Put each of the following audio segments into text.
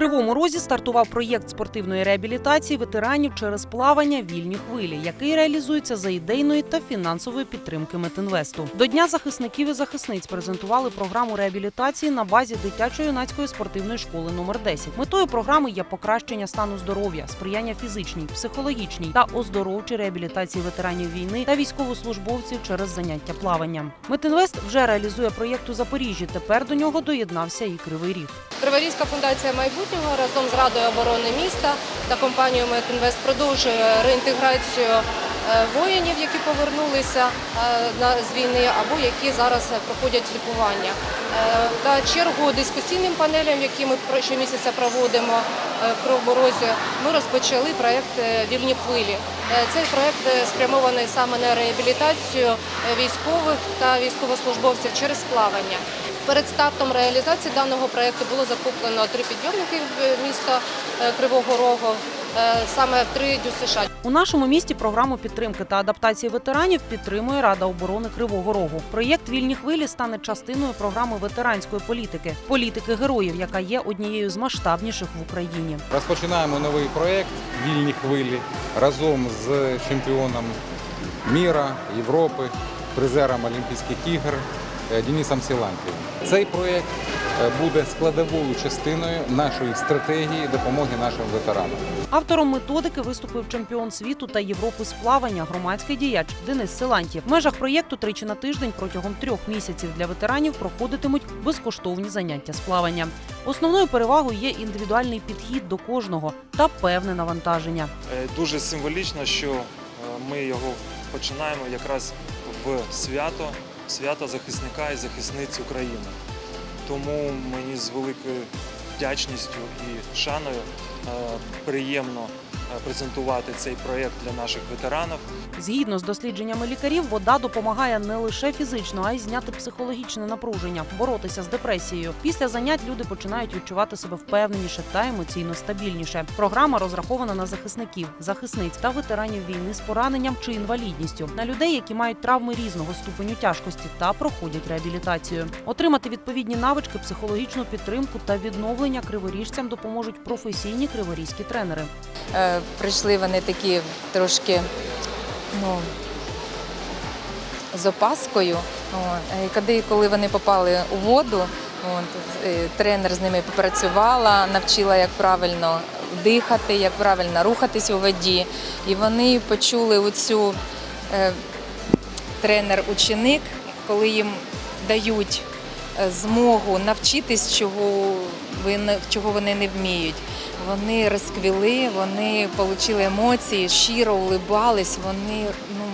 Кривому Розі стартував проєкт спортивної реабілітації ветеранів через плавання вільні хвилі, який реалізується за ідейної та фінансової підтримки Метинвесту. До Дня захисників і захисниць презентували програму реабілітації на базі дитячо-юнацької спортивної школи номер 10. Метою програми є покращення стану здоров'я, сприяння фізичній, психологічній та оздоровчій реабілітації ветеранів війни та військовослужбовців через заняття плаванням. Метинвест вже реалізує проєкт у Запоріжжі. Тепер до нього доєднався і Кривий Ріг. Криворізька фундація майбутнього разом з Радою оборони міста та компанією Метінвест продовжує реінтеграцію е, воїнів, які повернулися е, з війни або які зараз е, проходять лікування. Е, Та чергу дискусійним панелям, які ми щомісяця проводимо е, в Кривому Розі, ми розпочали проєкт е, Вільні хвилі. Е, Цей проєкт е, спрямований саме на реабілітацію е, військових та військовослужбовців через плавання. Перед стартом реалізації даного проєкту було закуплено три підйомники міста е, Кривого Рогу, е, саме в три ДЮСШ. У нашому місті програму підтримки та адаптації ветеранів підтримує Рада оборони Кривого Рогу. Проєкт Вільні хвилі стане частиною програми ветеранської політики, політики героїв, яка є однією з масштабніших в Україні. Розпочинаємо новий проєкт Вільні хвилі разом з чемпіоном міра, Європи, призером Олімпійських ігор Денисом Сілантьєвим. Цей проєкт е, буде складовою частиною нашої стратегії допомоги нашим ветеранам. Автором методики виступив чемпіон світу та Європи з плавання, громадський діяч Денис Силантьєв. В межах проєкту тричі на тиждень протягом трьох місяців для ветеранів проходитимуть безкоштовні заняття з плавання. Основною перевагою є індивідуальний підхід до кожного та певне навантаження. Е, Дуже символічно, що е, ми його починаємо якраз в свято, свято захисника і захисниць України. Тому мені з великою вдячністю і шаною е, приємно е, презентувати цей проєкт для наших ветеранів. Згідно з дослідженнями лікарів, вода допомагає не лише фізично, а й зняти психологічне напруження, боротися з депресією. Після занять люди починають відчувати себе впевненіше та емоційно стабільніше. Програма розрахована на захисників, захисниць та ветеранів війни з пораненням чи інвалідністю, на людей, які мають травми різного ступеню тяжкості та проходять реабілітацію. Отримати відповідні навички, психологічну підтримку та відновлення криворіжцям допоможуть професійні криворізькі тренери. Е, прийшли вони такі трошки ну, з опаскою. Е, коли, коли вони попали у воду, от, е, тренер з ними попрацювала, навчила, як правильно дихати, як правильно рухатись у воді. І вони почули оцю е, тренер-ученик, коли їм дають е, змогу навчитись, чого, ви не- чого вони не вміють. Вони розквіли, вони отримали емоції, щиро улибались. Вони, ну,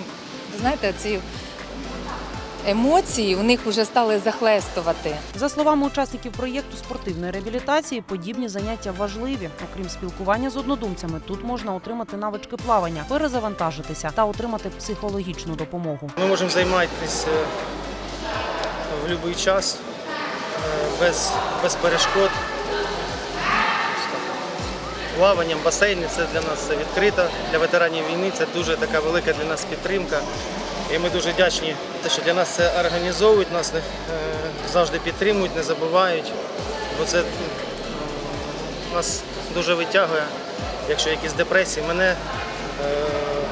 знаєте, ці емоції у них вже стали захлестувати. За словами учасників проєкту спортивної реабілітації, подібні заняття важливі. Окрім спілкування з однодумцями, тут можна отримати навички плавання, перезавантажитися та отримати психологічну допомогу. Ми можемо займатися в будь-який час, е, без, без перешкод. Плаванням, басейни це для нас відкрито. Для ветеранів війни це дуже така велика для нас підтримка. І ми дуже вдячні, що для нас це організовують, нас е, завжди підтримують, не забувають. Бо це нас дуже витягує, якщо якісь депресії, мене е,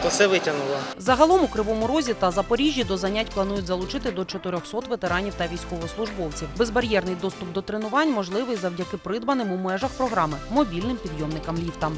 то все витягнуло. Загалом у Кривому Розі та Запоріжжі до занять планують залучити до 400 ветеранів та військовослужбовців. Безбар'єрний доступ до тренувань можливий завдяки придбаним у межах програми мобільним підйомникам ліфтам.